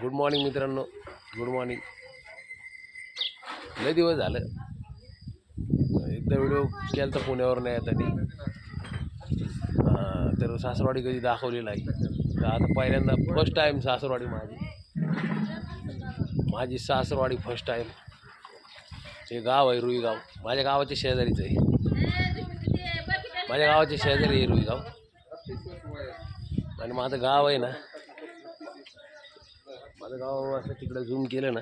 Good morning मित्रांनो. Good morning लय दिवस झालं. एकदा व्हिडिओ केला तर पुण्यावर नाही आता तर सासरवाडी कधी दाखवली नाही. तर आता पहिल्यांदा फर्स्ट टाईम सासरवाडी माझी. माझी सासरवाडी फर्स्ट टाईम ते गाव आहे रुईगाव. माझ्या गावाच्या शेजारीच आहे. माझ्या गावाच्या शेजारी आहे रुईगाव. आणि माझं गाव आहे ना माझं गाव असं तिकडं झूम केलं ना.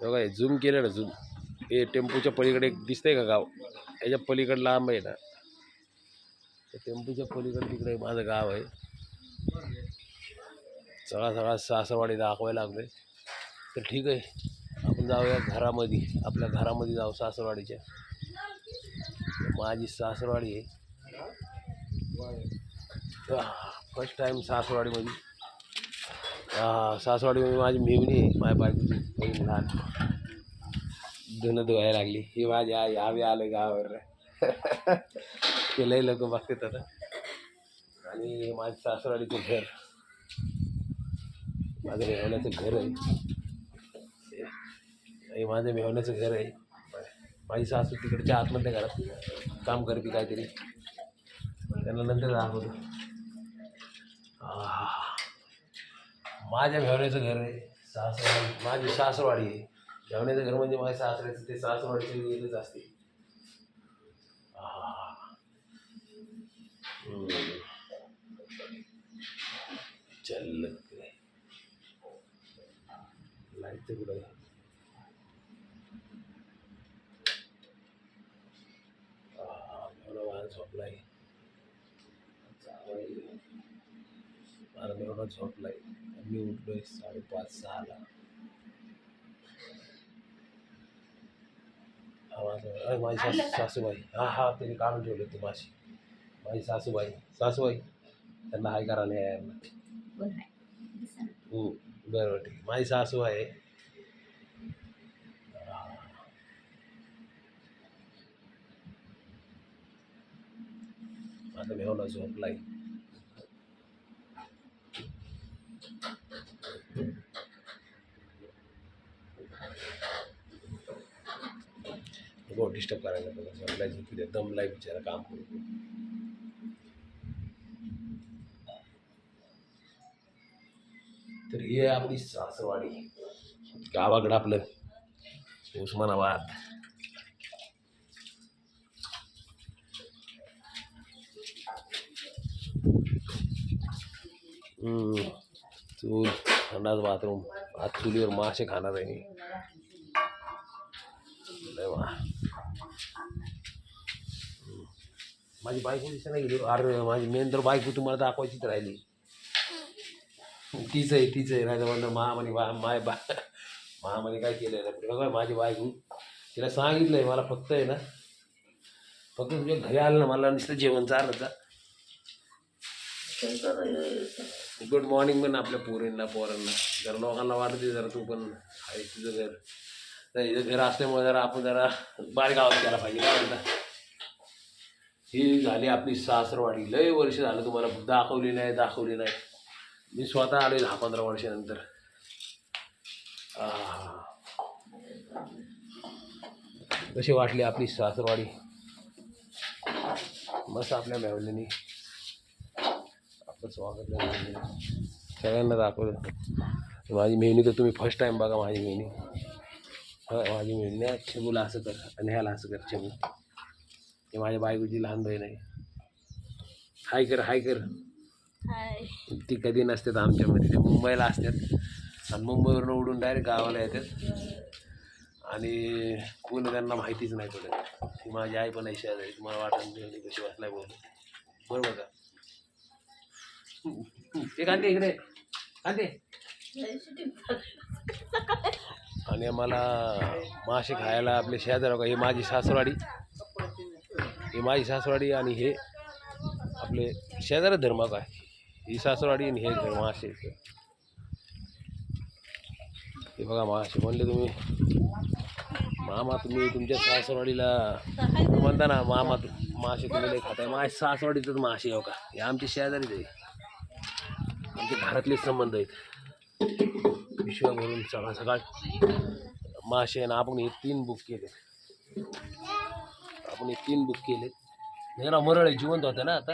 हो बघा झूम केलं ना झूम हे टेम्पूच्या पलीकडे एक दिसतंय का गाव? याच्या पलीकडं लांब आहे ना. टेम्पूच्या पलीकडे तिकडे माझं गाव आहे. सगळा सगळा सासवाडी दाखवायला लागलोय. तर ठीक आहे आपण जाऊया घरामध्ये. आपल्या घरामध्ये जाऊ सासरवाडीच्या. माझी सासरवाडी आहे. फर्स्ट टाईम सासरवाडीमध्ये. हा सासवाडीमध्ये माझी मेवणी आहे माझ्या बायकोची बहीण लहान. धुणं धुवायला लागली. ही माझी आई आम्ही आलो गावावर. ते लई लोक बघतात आता. आणि माझं सासवाडीचं घर. माझं मेहण्याचं घर आहे. हे माझं मेहण्याचं घर आहे. माझी सासू तिकडच्या आतमधल्या घरात काम करते काहीतरी. त्यांना नंतर दाखवतो आह. माझ्या मेहण्याचं घर आहे सासरवाडी माझी सासरवाडी आहे मेहण्याचं घर म्हणजे माझ्या सासऱ्याचं ते सासरवाडीचं येतच असते आह. हम्म. चल लाइट कुठं आहे? आह, मेवणा बाहेर झोपलाय जावई. माझा मेवणा झोपलाय मी उठलोय साडेपाच सहाला. माझा अरे माझी सासू सासूबाई. हा हा त्यांनी काढून ठेवले होते माशी. माझी सासूबाई. सासूबाई त्यांना हाय करा नाही यांना हो बरं बरं ठीक माझी सासू आहे माझा मेवणा झोपलाय नको डिस्टर्ब करायला नको. झोपलाय झोपू दे दमलाय बिचारा काम करू तर ही आहे आपली सासवाडी गावाकडं आपलं उस्मानाबाद. चूल थंडाच बाथरूम. आज चुलीवर मासे खाणार आहे मी. लय वा. माझी बायको दिसत नाही गेली अरे माझी मेन तर बायको तुम्हाला दाखवायचीच राहिली. तीच आहे तीच आहे. नाही म्हणलं महामाने बा माय बा महामाने काय केलं नाही बघा माझी बायको तिला सांगितलं आहे मला फक्त आहे ना फक्त तुझ्या घरी आलं ना मला नुसतं जेवण चाललं जा. गुड मॉर्निंग पण आपल्या पोरींना पोरांना. जर लोकांना वाटते जरा तू पण आहे तुझं घर. तर हिचं घर असल्यामुळे जरा आपण जरा बाहेर गावात गेला पाहिजे. काय म्हणता? ही झाली आपली सासरवाडी. लय वर्ष झालं तुम्हाला दाखवली नाही दाखवली नाही. मी स्वतः आलोय दहा पंधरा वर्षानंतर. कशी वाटली आपली सासरवाडी? मस्त आपल्या मॅवलीनी आपलं स्वागत सगळ्यांना दाखवलं. माझी मेहनी तर तुम्ही फर्स्ट टाईम बघा माझी मेहनी. हा माझी नाही चेबूला असं कर आणि ह्याला असं कर चेबू हे माझ्या बायकोची लहान बहीण आहे. हाय कर हाय कर. ती कधी नसतात आमच्यामध्ये ते मुंबईला असतात. आणि मुंबईवरून उडून डायरेक्ट गावाला येतात. आणि कोणी त्यांना माहितीच नाही पडत. ती माझी आई पण आहे शेजारी. तुम्हाला वाटत नाही कशी वाटलाय बोल. बरोबर का? ते कांदे इकडे. कांदे. आणि आम्हाला मासे खायला आपले शेजार का माझी सासरवाडी. ही माझी सासरवाडी आणि हे आपले शेजार धर्माक आहे. ही सासरवाडी आणि हे मासे हे बघा मासे म्हणले तुम्ही मामा तुम्ही तुमच्या सासरवाडीला म्हणता ना मामा मासे तुम्ही खाताय. माझ्या सासरवाडीतच मासे हो का? हे आमचे शेजारीच आहे. आमचे घरातले संबंध आहेत. पिशव्या भरून सकाळ सकाळ. मासे ना आपण हे तीन बुक केले. आपण हे तीन बुक केले. हे ना मरळ जिवंत होते ना आता.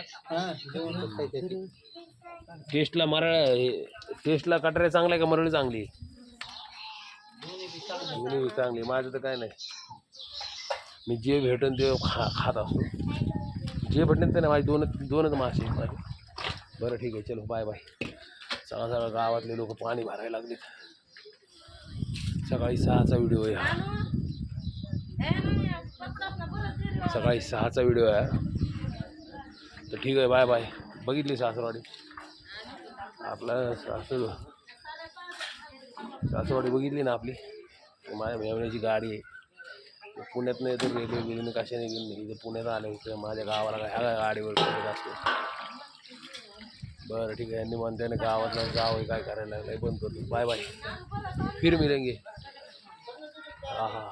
टेस्टला मरळ हे- टेस्टला कटारे चांगला आहे का मरळी चांगली? दोन्ही चांगली. माझं तर काय नाही. मी जे भेटेन ते खा खात असतो. जे भेटेन ते नाही माझे दोन दोनच मासे आहेत माझे. बरं ठीक आहे. चलो बाय बाय सगळं सगळं गावातले लोक पाणी भरायला लागले. सकाळी सहाचा व्हिडिओ आहे हा. सकाळी सहाचा व्हिडिओ आहे तर ठीक आहे बाय बाय. बघितली सासरवाडी? आपला सासू सासरवाडी बघितली ना आपली? माझ्या मेवण्याची गाडी आहे. पुण्यात नाही तर रेल्वे बिल्वे कशाने गेली इथं पुण्यात आले होते माझ्या गावाला काय ह्या गाडीवर असतो बरं ठीक आहे. यांनी म्हणते गावातलं गाव आहे काय करायला लागलं बंद करतो बाय बाय. फिर मिळेंगे हा हा